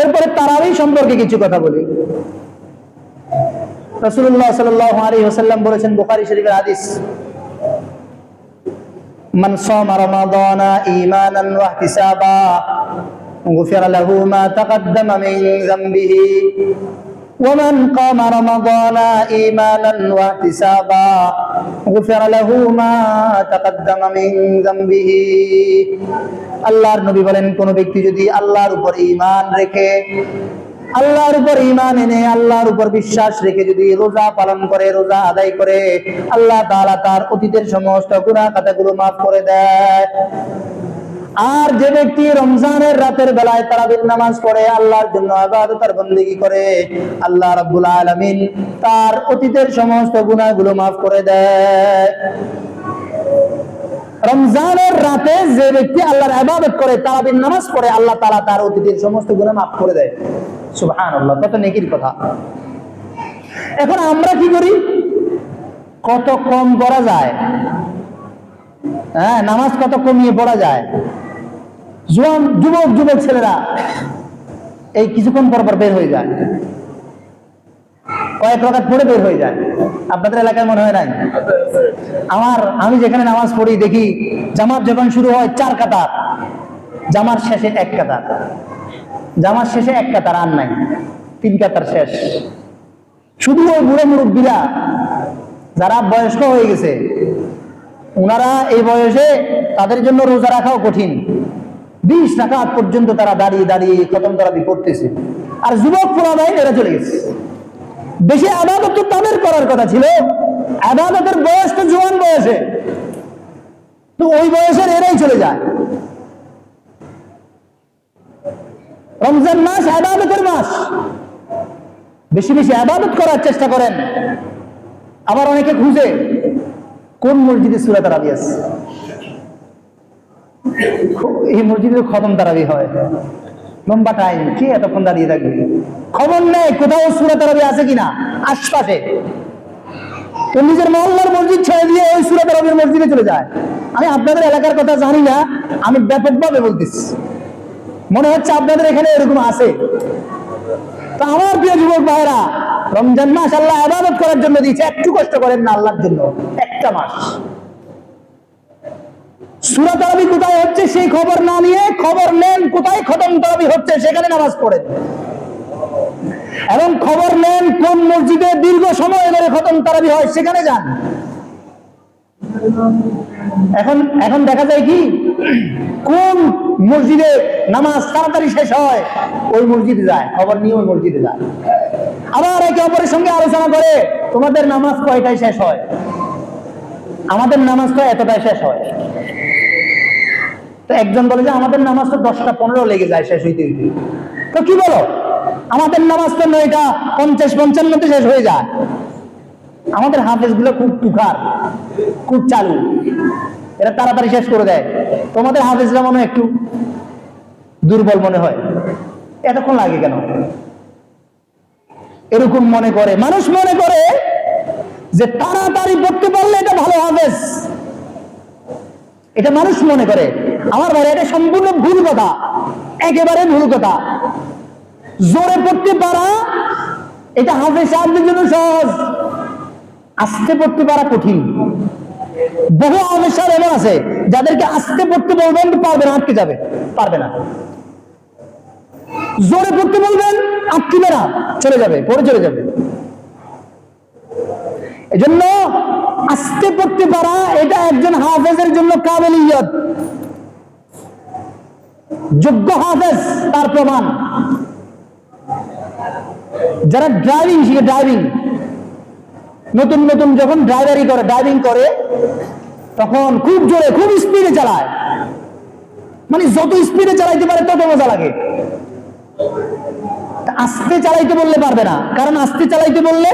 এরপরে তারাবি সম্পর্কে কিছু কথা বলি রাসূলুল্লাহ সাল্লাল্লাহু আলাইহি ওয়াসাল্লাম বলেছেন বুখারী শরীফের হাদিস মান সামা রমাদানা ঈমানান ওয়া ইহতিসাবা غفر له ما تقدم من ذنبه ومن قام رمضان إيمانا واحتسابا غفر له ما تقدم من ذنبه আল্লাহর নবী বলেন কোন ব্যক্তি যদি আল্লাহর উপর ঈমান রেখে আল্লাহর উপর ঈমান এনে আল্লাহর উপর বিশ্বাস রেখে যদি রোজা পালন করে রোজা আদায় করে আল্লাহ তাআলা তার অতীতের সমস্ত গুনাহ খাতাগুলো মাফ করে দেয় আর যে ব্যক্তি রমজানের রাতের বেলায় তারাবির নামাজ পড়ে, আল্লাহর জন্য আবাদ তার বন্দিগি করে, আল্লাহ রাব্বুল আলামিন তার অতীতের সমস্ত গুনাহগুলো maaf করে দেয়। রমজানের রাতে যে ব্যক্তি আল্লাহর আবাদত করে, তারাবির নামাজ পড়ে, আল্লাহ তাআলা তার অতীতের সমস্ত গুনাহ maaf করে দেয়। সুবহানাল্লাহ, কত নেকির কথা। এখন আমরা কি করি? কত কম করা যায়? হ্যাঁ নামাজ কত কমিয়ে পড়া যায়? জোয়ান, যুবক যুবক ছেলেরা, এই কিছুক্ষণ পর পর বের হয়ে যায়। কয়েক রকাত পড়ে বের হয়ে যায়। আপনাদের এলাকায় মনে হয় নাই? আমার, আমি যেখানে নামাজ পড়ি, দেখি জামাত যখন শুরু হয়, চার কাতার। জামার শেষে এক কাতার। জামার শেষে এক কাতার, আর নাই। তিন কাতার শেষ। শুধু ওই বুড়ো মুরব্বীরা, যারা বয়স্ক হয়ে গেছে ওনারা এই বয়সে তাদের জন্য রোজা রাখাও কঠিন। বিশ রাকাত পর্যন্ত তারা দাঁড়িয়ে দাঁড়িয়ে খতম তারাবি পড়তেছে। আর যুবক পোলাবাই এরা চলে গেছে। বেশি আবাদত তো তাদের করার কথা ছিল। আবাদতের বয়স তো জোয়ান বয়সে। তো ওই বয়সের এরাই চলে যায়। রমজান মাস আবাদতের মাস। বেশি বেশি আবাদত করার চেষ্টা করেন। আবার অনেকে খুঁজে কোন মসজিদে সুরা তারাবি এই মসজিদে খতম তারাবি হয়। লম্বা টাইম কে এতক্ষণ দাঁড়িয়ে থাকবে? খবর নেই, কোথাও সুরা তারাবি আছে কিনা? আশপাশে। তো নিজের মহল্লার মসজিদ ছেড়ে দিয়ে ওই সুরা তারাবির মসজিদে চলে যায়। আমি আপনাদের এলাকার কথা জানি না, আমি ব্যাপকভাবে বলতেছি। মনে হচ্ছে আপনাদের এখানে এরকম আছে। তো আমার প্রিয় যুবক ভাইরা রমজান মাস আল্লাহ আবাদত করার জন্য দিয়েছে, একটু কষ্ট করেন না আল্লাহর জন্য, একটা মাস। সুরা কোথায় হচ্ছে সেই খবর না নিয়ে খবর নেন কোথায় খতম তারাবি হচ্ছে সেখানে নামাজ পড়েন। এবং খবর নেন কোন মসজিদে দীর্ঘ সময় ধরে খতম তারাবি হয় সেখানে যান। এখন এখন দেখা যায় কি? কোন মসজিদে নামাজ তাড়াতাড়ি শেষ হয়, ওই মসজিদে যায়, খবর নিয়ে ওই মসজিদে যায়। আবার একে অপরের সঙ্গে আলোচনা করে তোমাদের নামাজ কয়টায় শেষ হয়? আমাদের নামাজ তো এতটায় শেষ হয়? তো একজন বলে যে, আমাদের নামাজ তো দশটা পনেরো লেগে যায়, শেষ হইতে হইতে। তো কি বলো? আমাদের নামাজ তো নয়টা পঞ্চাশ, পঞ্চান্নতে শেষ হয়ে যায়। আমাদের হাফেজগুলো খুব তুখার, খুব চালু। এরা তাড়াতাড়ি শেষ করে দেয়। তোমাদের হাফেজরা মনে একটু দুর্বল মনে হয়। এতক্ষণ লাগে কেন? এরকম মনে করে, মানুষ মনে করে যে তাড়াতাড়ি পড়তে পারলে এটা ভালো হাফেজ। এটা মানুষ মনে করে। আমার ভাই এটা সম্পূর্ণ ভুল কথা। একেবারে ভুল কথা। জোরে পড়তে পারা, এটা হাফেজ সাহায্যের জন্য সহজ। আস্তে পড়তে পারা কঠিন। বহু সাহেব এমন আছে, যাদেরকে আস্তে পড়তে বলবেন পারবে না আটকে যাবে। পারবে না। জোরে পড়তে বলবেন, আটকিবে না, চলে যাবে, পড়ে চলে যাবে। এজন্য আস্তে পড়তে পারা, এটা একজন হাফেজের জন্য কাবেলিয়ত। যোগ্য হাফেজ, তার প্রমাণ। যারা ড্রাইভিং শিখে ড্রাইভিং নতুন নতুন যখন ড্রাইভারি করে ড্রাইভিং করে, তখন খুব জোরে, খুব স্পিডে চালায়। মানে যত স্পিডে চালাইতে পারে, তত মজা লাগে। আস্তে চালাইতে বললে পারবে না। কারণ আস্তে চালাইতে বললে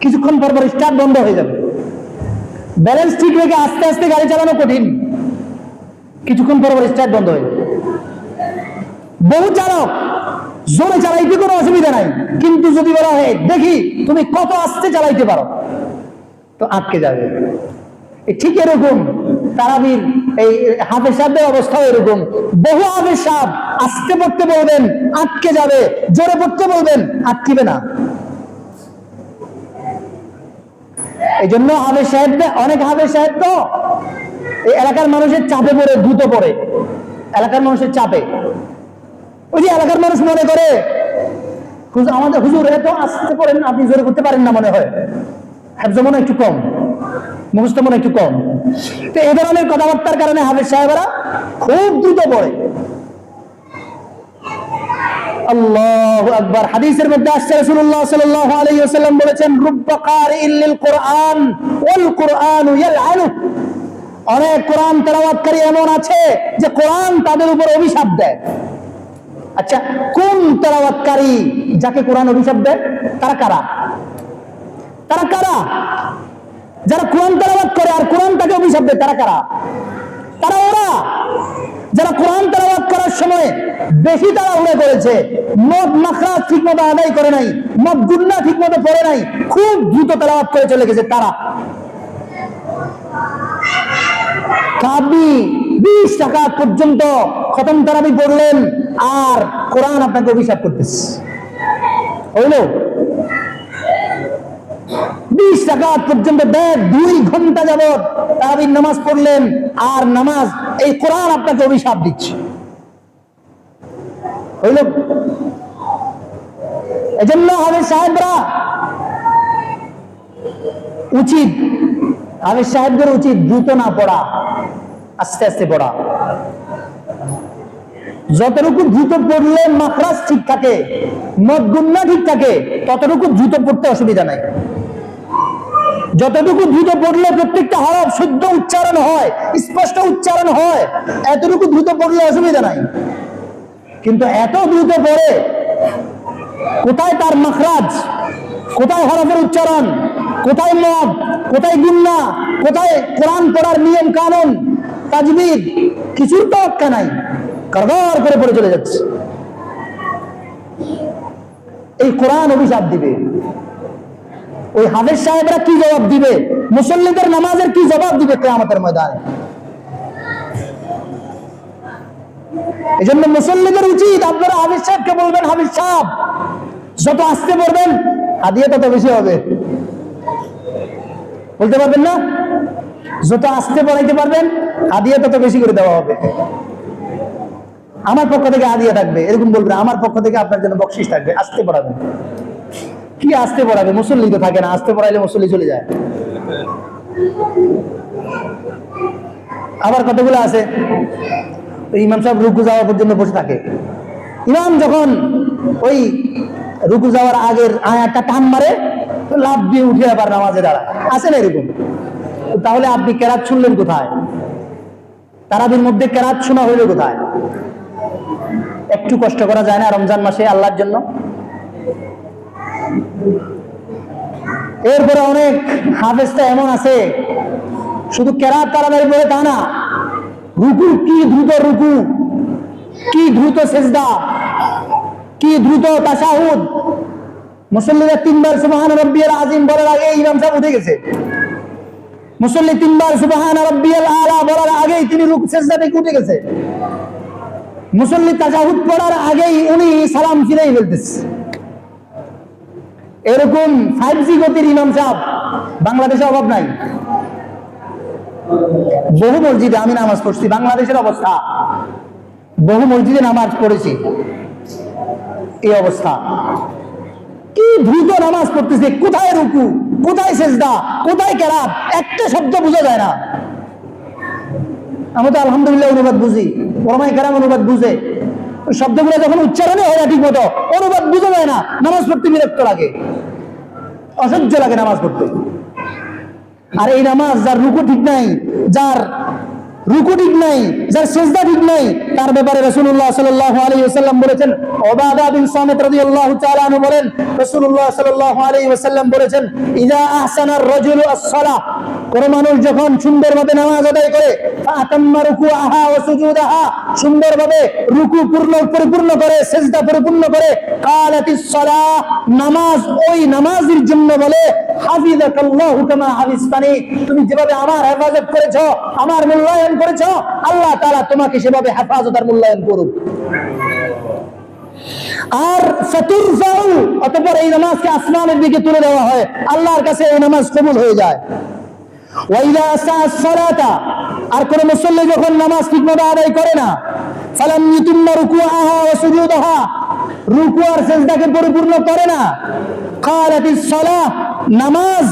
কিছুক্ষণ পর পর স্টার্ট বন্ধ হয়ে যাবে। ব্যালেন্স ঠিক রেখে আস্তে আস্তে গাড়ি চালানো কঠিন। কিছুক্ষণ পর পর স্টার্ট বন্ধ হয়ে যাবে। বহু চালক জোরে চালাইতে কোনো অসুবিধা নাই। কিন্তু যদি বলা হয়, দেখি, তুমি কত আস্তে চালাইতে পারো? তো আটকে যাবে। ঠিক এরকম তারাবির এই হাফেজ সাহেবদের অবস্থা এরকম। বহু হাফেজ সাহেব আস্তে পড়তে বলবেন, আটকে যাবে। জোরে পড়তে বলবেন, আটকিবে না। এই জন্য হাফেজ সাহেবদের অনেক হাফেজ সাহেব তো এই এলাকার মানুষের চাপে পড়ে, দ্রুত পড়ে। এলাকার মানুষের চাপে। ওই যে এলাকার মানুষ মনে করে আমাদের হুজুর এত আসতে পারেন আপনি জোরে করতে পারেন না মনে হয়। হ্যাবজ মনে একটু কম, মুখস্থ মনে একটু কম। তো এই ধরনের কথাবার্তার কারণে হাফেজ সাহেবরা খুব দ্রুত পড়ে। আল্লাহু আকবার। হাদিসের মধ্যে আসছে, রাসূলুল্লাহ সাল্লাল্লাহু আলাইহি ওয়াসাল্লাম বলেছেন, রুব্বা কোরআন ওয়াল কোরআনু অনেক কোরআন তেলাওয়াতকারী এমন আছে যে কোরআন তাদের উপর অভিশাপ দেয়। আচ্ছা কোন তেলাওয়াতকারী যাকে কোরআন অভিশাপ দেয়? তারা কারা? তারা কারা? যারা কোরআন তেলাওয়াত করে আর কোরআন তাকে অভিশাপ দেয়, তারা কারা? তারা ওরা। যারা কোরআন তেলাওয়াত করার সময় বেশি তাড়াহুড়ো করেছে, মদ মাখরাজ ঠিক মতো আদায় করে নাই, মদ গুন্না ঠিক মতো পড়ে নাই, খুব দ্রুত তেলাওয়াত করে চলে গেছে, তারা। আপনি বিশ টাকা পর্যন্ত খতম তারাবি পড়লেন আর কোরআন আপনাকে অভিশাপ করতেছে। বিশ টাকা পর্যন্ত দেড়, দুই ঘণ্টা তারাবির নামাজ পড়লেন আর নামাজ, এই কোরআন আপনাকে অভিশাপ দিচ্ছে। হইল? এজন্য হবে সাহেবরা উচিত আমির সাহেবদের উচিত দ্রুত না পড়া, আস্তে আস্তে পড়া। যতটুকু দ্রুত পড়লে মাখরাজ ঠিক থাকে, মদগুন্না ঠিক থাকে, ততটুকু দ্রুত পড়তে অসুবিধা নাই। যতটুকু দ্রুত পড়লে প্রত্যেকটা হরফ শুদ্ধ উচ্চারণ হয়, স্পষ্ট উচ্চারণ হয়, এতটুকু দ্রুত পড়লে অসুবিধা নাই। কিন্তু এত দ্রুত পড়ে, কোথায় তার মাখরাজ? কোথায় হরফের উচ্চারণ? কোথায় মদ? কোথায় গুন্না? কোথায় কোরআন পড়ার নিয়ম কানুন তাজবিদ কিছুর তো নাই। কারবার করে পড়ে চলে যাচ্ছে। এই কোরআন অভিশাপ দিবে। ওই হাফেজ সাহেবরা কি জবাব দিবে? মুসল্লিদের নামাজের কি জবাব দিবে কেয়ামতের ময়দানে? এই জন্য মুসল্লিদের উচিত, আপনারা হাফিজ সাহেবকে বলবেন, হাফিজ সাহেব, যত আসতে পড়বেন, হাদিয়া তত বেশি হবে। বলতে পারবেন না? যত আসতে পড়াইতে পারবেন, হাদিয়া তত বেশি করে দেওয়া হবে। আমার পক্ষ থেকে হাদিয়া থাকবে, এরকম বলবেন আমার পক্ষ থেকে আপনার জন্য বকশিস থাকবে, আসতে পড়াবেন কি আসতে পড়াবে? মুসল্লি তো থাকে না, আসতে পড়াইলে মুসল্লি চলে যায়। আবার কতগুলো আছে? ইমাম সাহেব রুকু যাওয়া পর্যন্ত বসে থাকে। ইমাম যখন ওই রুকু যাওয়ার আগের আয়াতটা টান মারে, তো লাভ দিয়ে উঠে আবার নামাজে দাঁড়ায়। আছে না এরকম? তাহলে আপনি কেরাত শুনলেন কোথায়? তারাবির মধ্যে কেরাত শোনা হইল কোথায়? একটু কষ্ট করা যায় না রমজান মাসে আল্লাহর জন্য। এরপরে অনেক হাফেজটা এমন আছে, শুধু কেরাত তাড়াতাড়ি পড়ে তা না, রুকু, কি দ্রুত রুকু, কি দ্রুত সেজদা, কি দ্রুত তাসাহুদ মুসল্লিরা তিনবার সুবহান রব্বিয়াল আজিম বলার আগে ইমাম সাহেব উঠে গেছে। মুসল্লি তিনবার সুবাহান রব্বিয়াল আলা বলার আগেই তিনি রুক, সেজদা থেকে উঠে গেছে। মুসল্লি তাজাহুদ পড়ার আগেই উনি সালাম ফিরেই ফেলতেছে। এরকম ফাইভ জি গতির ইমাম সাহেব বাংলাদেশে অভাব নাই। বহু মসজিদে আমি নামাজ পড়ছি, বাংলাদেশের অবস্থা। বহু মসজিদে নামাজ পড়েছি। এই অবস্থা। কি দ্রুত নামাজ পড়তেছে, কোথায় রুকু, কোথায় সেজদা, কোথায় কেরাত, একটা শব্দ বোঝা যায় না। আমি তো আলহামদুলিল্লাহ অনুবাদ বুঝি। ওরমাই কেরাম অনুবাদ বুঝে। শব্দগুলো যখন উচ্চারণে হয় না ঠিক মতো অনুবাদ বুঝে যায় না, নামাজ পড়তে বিরক্ত লাগে। অসহ্য লাগে নামাজ পড়তে। আর এই নামাজ যার রুকু ঠিক নাই, যার রুকু ঠিক নাই, যার সেজদা ঠিক নাই, তার ব্যাপারে রসুল্লাহ সাল্লাহ আলাইহি ওয়াসাল্লাম বলেছেন তাআলা আনহু বলেন সাল্লাহ ওসাল্লাম বলেছেন ইজা কোন মানুষ যখন সুন্দর মতে নামাজ আদায় করে আহা ও ওয়া সুজুদাহা সুন্দরভাবে রুকু পূর্ণ, পরিপূর্ণ করে, সেজদা পরিপূর্ণ করে কালাতিস সালাহ নামাজ, ওই নামাজের জন্য বলে, হাফিজাকাল্লাহু কামা হাফিজতানি। তুমি যেভাবে আমার হেফাজত করেছ, আমার মূল্যায়ন করেছ, আল্লাহ তাআলা তোমাকে সেভাবে হেফাজত আর মূল্যায়ন করুক। আর অতঃপর এই নামাজকে আসমানের দিকে তুলে দেওয়া হয়। আল্লাহর কাছে এই নামাজ কবুল হয়ে যায়। আর কোন মুসল্লি যখন নামাজ আদায় করে না রুকু আর সিজদাকে পরিপূর্ণ করে না? নামাজ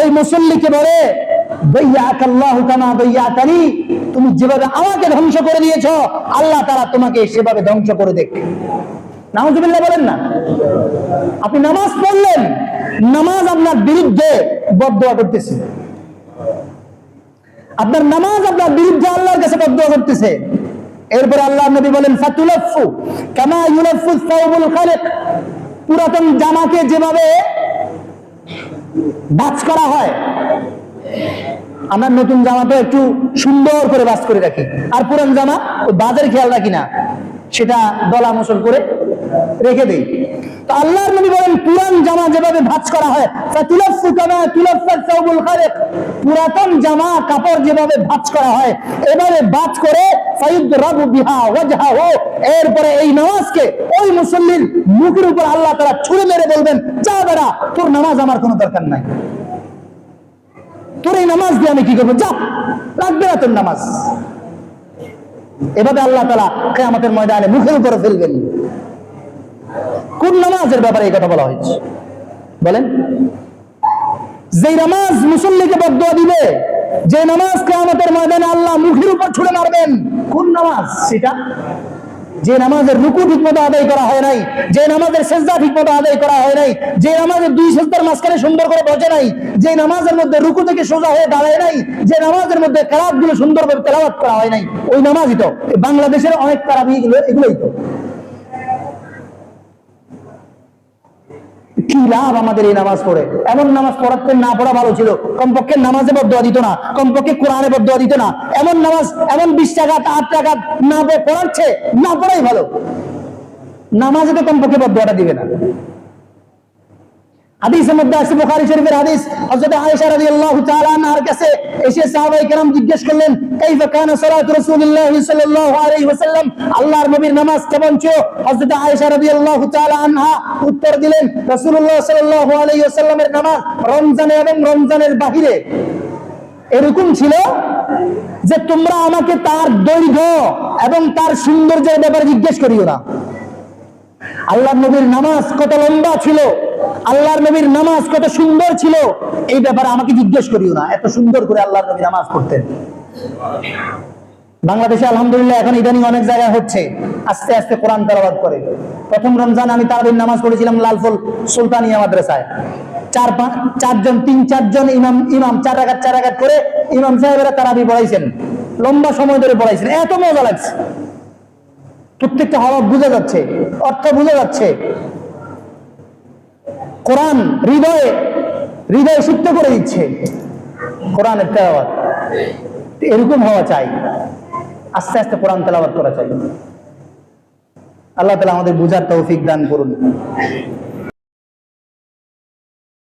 ওই মুসল্লিকে বলে তুমি যেভাবে আমাকে ধ্বংস করে দিয়েছ, আল্লাহ তারা তোমাকে সেভাবে ধ্বংস করে দেখ। নাউজুবিল্লাহ বলেন না। আপনি নামাজ পড়লেন, নামাজ আপনার বিরুদ্ধে বদদোয়া করতেছে আপনার নামাজ আপনার বিরুদ্ধে আল্লাহর কাছে বদদোয়া করতেছে। এরপর আল্লাহ নবী বলেন ফাতুলাফু কামা ইউলাফু সাউবুল খালিক। পুরাতন জামাকে যেভাবে বাজ করা হয়, আমরা নতুন জামা তো একটু সুন্দর করে বাস করে রাখি। আর পুরান জামা ওই বাজের খেয়াল রাখি না, সেটা দলা মুসল করে রেখে দেই। তো আল্লাহর নবী জামা যেভাবে ভাঁজ করা হয় পুরাতন জামা কাপড় যেভাবে ভাঁজ করা হয় এভাবে ভাঁজ করে এরপরে এই নামাজকে ওই মুসল্লির মুখের উপর আল্লাহ তাআলা ছুঁড়ে মেরে বলবেন, যা বেড়া, তোর নামাজ আমার কোনো দরকার নাই। তোর এই নামাজ দিয়ে আমি কি করব? যা লাগবে না তোর নামাজ। এভাবে আল্লাহ তালা আমাদের ময়দানে মুখের উপরে ফেলবেন। কোন নামাজের ব্যাপারে এই কথা বলা হয়েছে? বলেন? যে নামাজ মুসল্লিকে বদুয়া দিবে যে নামাজ কেয়ামতের ময়দানে আল্লাহ মুখের উপর ছুড়ে মারবেন, কোন নামাজ সেটা? যে নামাজের রুকু ঠিক মতো আদায় করা হয় নাই, যে নামাজের সেজদা ঠিক মতো আদায় করা হয় নাই, যে নামাজের দুই সেজদার মাঝখানে সুন্দর করে বসে নাই, যে নামাজের মধ্যে রুকু থেকে সোজা হয়ে দাঁড়ায় নাই, যে নামাজের মধ্যে কেরাতগুলো সুন্দরভাবে তেলাওয়াত করা হয় নাই, ওই নামাজই তো। বাংলাদেশের অনেক তারাবি এগুলো এগুলোই তো। কি লাভ আমাদের এই নামাজ পড়ে? এমন নামাজ পড়াতে না পড়া ভালো ছিল। কমপক্ষে নামাজে বদুয়া দিত না। কমপক্ষে কোরআনে বদুয়া দিত না। এমন নামাজ, এমন বিশ টাকা আট টাকা না পড়ে পড়াচ্ছে না পড়াই ভালো। নামাজে তো কমপক্ষে বদুয়াটা দিবে না। হাদিসের মধ্যে আছে বুখারী শরীফের হাদিস। হযরত আয়েশা রাদিয়াল্লাহু তাআলা আনহার কাছে এসে সাহাবায়ে জিজ্ঞেস করলেন, কাইফা কানা সালাতু রাসূলুল্লাহ সাল্লাল্লাহু আলাইহি ওয়াসাল্লাম? আল্লাহর নবীর নামাজ কেমন ছিল? হযরত আয়েশা রাদিয়াল্লাহু তাআলা আনহা উত্তর দিলেন, রাসূলুল্লাহ সাল্লাল্লাহু আলাইহি ওয়াসাল্লামের নামাজ রমজানে এবং রমজানের বাহিরে এরকম ছিল যে তোমরা আমাকে তার দৈর্ঘ্য এবং তার সৌন্দর্যের ব্যাপারে জিজ্ঞেস করিও না। আল্লাহর নবীর নামাজ কত লম্বা ছিল? আল্লাহর নবীর নামাজ কত সুন্দর ছিল, এই ব্যাপারে আমাকে জিজ্ঞেস করিও না। এত সুন্দর করে আল্লাহর নবী নামাজ পড়তেন। বাংলাদেশে আলহামদুলিল্লাহ এখন ইদানিং অনেক জায়গায় হচ্ছে, আস্তে আস্তে কোরআন তালাবাদ করে। প্রথম রমজান আমি তারাবির নামাজ পড়েছিলাম লালফুল সুলতানিয়া মাদ্রাসায়। চার পাঁচ চারজন, তিন, চারজন ইমাম ইমাম, চার রাগাত চার রাগাত করে ইমাম সাহেবেরা তারাবি পড়াইছেন। লম্বা সময় ধরে পড়াইছেন। এত মজা লাগছে। প্রত্যেকটা হরফ বুঝা যাচ্ছে, অর্থ বুঝা যাচ্ছে। কোরআন হৃদয়ে, হৃদয় সুপ্ত করে দিচ্ছে। কোরআনের তেলাওয়াত। এরকম হওয়া চাই। আস্তে আস্তে কোরআন তেলাওয়াত করা চাই। আল্লাহ তালা আমাদের বুঝার তৌফিক দান করুন।